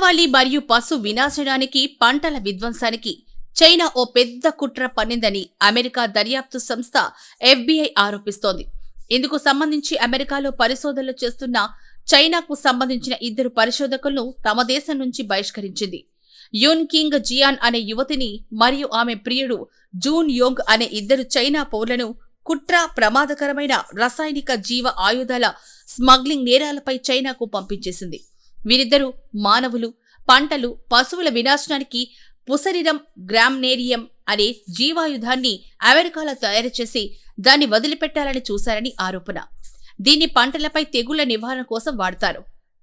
మరియు పశు వినాశనానికి పంటల విధ్వంసానికి చైనా ఓ పెద్ద కుట్ర పన్నిందని అమెరికా దర్యాప్తు సంస్థ ఎఫ్బీఐ ఆరోపిస్తోంది. ఇందుకు సంబంధించి అమెరికాలో పరిశోధనలు చేస్తున్న చైనాకు సంబంధించిన ఇద్దరు పరిశోధకులను తమ దేశం నుంచి బహిష్కరించింది. యున్ కింగ్ జియాన్ అనే యువతిని మరియు ఆమె ప్రియుడు జూన్ యోంగ్ అనే ఇద్దరు చైనా పౌరులను కుట్ర ప్రమాదకరమైన రసాయనిక జీవ ఆయుధాల స్మగ్లింగ్ నేరాలపై చైనాకు పంపించేసింది. వీరిద్దరూ మానవులు పంటలు పశువుల వినాశనానికి పుసరిరం గ్రామ్నేరియం అనే జీవాయుధాన్ని అమెరికాలో తయారు చేసి దాన్ని వదిలిపెట్టాలని చూశారని ఆరోపణ. దీన్ని పంటలపై తెగుళ్ళ నివారణ కోసం వాడతారు.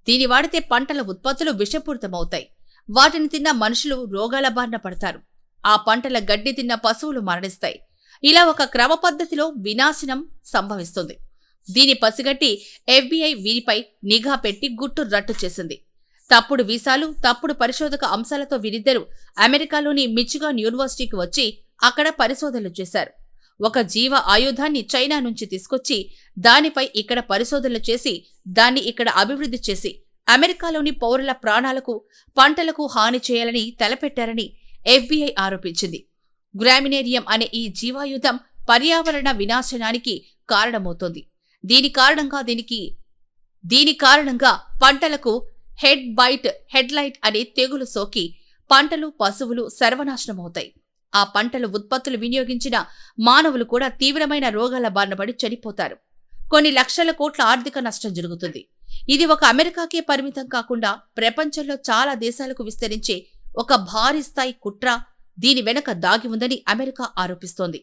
దీన్ని వాడితే పంటల ఉత్పత్తులు విషపూరితమవుతాయి. వాటిని తిన్న మనుషులు రోగాల బారిన పడతారు. ఆ పంటల గడ్డి తిన్న పశువులు మరణిస్తాయి. ఇలా ఒక క్రమ పద్ధతిలో వినాశనం సంభవిస్తుంది. దీని పసిగట్టి ఎఫ్బీఐ వీరిపై నిఘా పెట్టి గుట్టు రట్టు చేసింది. తప్పుడు వీసాలు తప్పుడు పరిశోధక అంశాలతో వీరిద్దరూ అమెరికాలోని మిచిగాన్ యూనివర్సిటీకి వచ్చి అక్కడ పరిశోధనలు చేశారు. ఒక జీవ ఆయుధాన్ని చైనా నుంచి తీసుకొచ్చి దానిపై ఇక్కడ పరిశోధనలు చేసి దాన్ని ఇక్కడ అభివృద్ధి చేసి అమెరికాలోని పౌరుల ప్రాణాలకు పంటలకు హాని చేయాలని తలపెట్టారని ఎఫ్బీఐ ఆరోపించింది. గ్రామినేరియం అనే ఈ జీవాయుధం పర్యావరణ వినాశనానికి కారణమవుతోంది. దీని కారణంగా దీనికి దీని కారణంగా పంటలకు హెడ్ బైట్ హెడ్లైట్ అనే తెగులు సోకి పంటలు పశువులు సర్వనాశనమవుతాయి ఆ పంటలు ఉత్పత్తులు వినియోగించిన మానవులు కూడా తీవ్రమైన రోగాల బారిన పడి చనిపోతారు. కొన్ని లక్షల కోట్ల ఆర్థిక నష్టం జరుగుతుంది. ఇది ఒక అమెరికాకే పరిమితం కాకుండా ప్రపంచంలో చాలా దేశాలకు విస్తరించే ఒక భారీ స్థాయి కుట్ర దీని వెనక దాగి ఉందని అమెరికా ఆరోపిస్తోంది.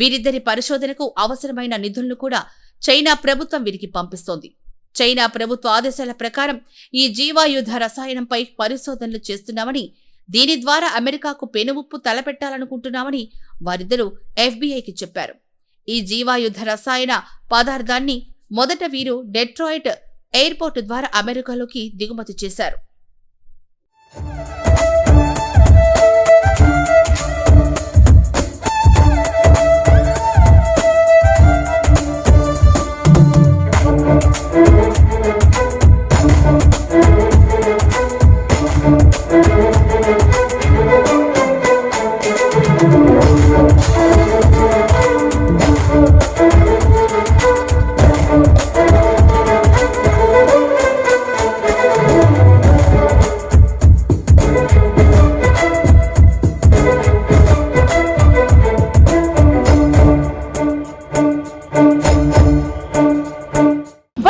వీరిద్దరి పరిశోధనకు అవసరమైన నిధులను కూడా చైనా ప్రభుత్వం వీరికి పంపిస్తోంది. చైనా ప్రభుత్వ ఆదేశాల ప్రకారం ఈ జీవాయుధ రసాయనంపై పరిశోధనలు చేస్తున్నామని దీని ద్వారా అమెరికాకు పెనుముప్పు తలపెట్టాలనుకుంటున్నామని వారిద్దరూ ఎఫ్బీఐకి చెప్పారు. ఈ జీవాయుధ రసాయన పదార్థాన్ని మొదట వీరు డెట్రాయిట్ ఎయిర్పోర్టు ద్వారా అమెరికాలోకి దిగుమతి చేశారు. Música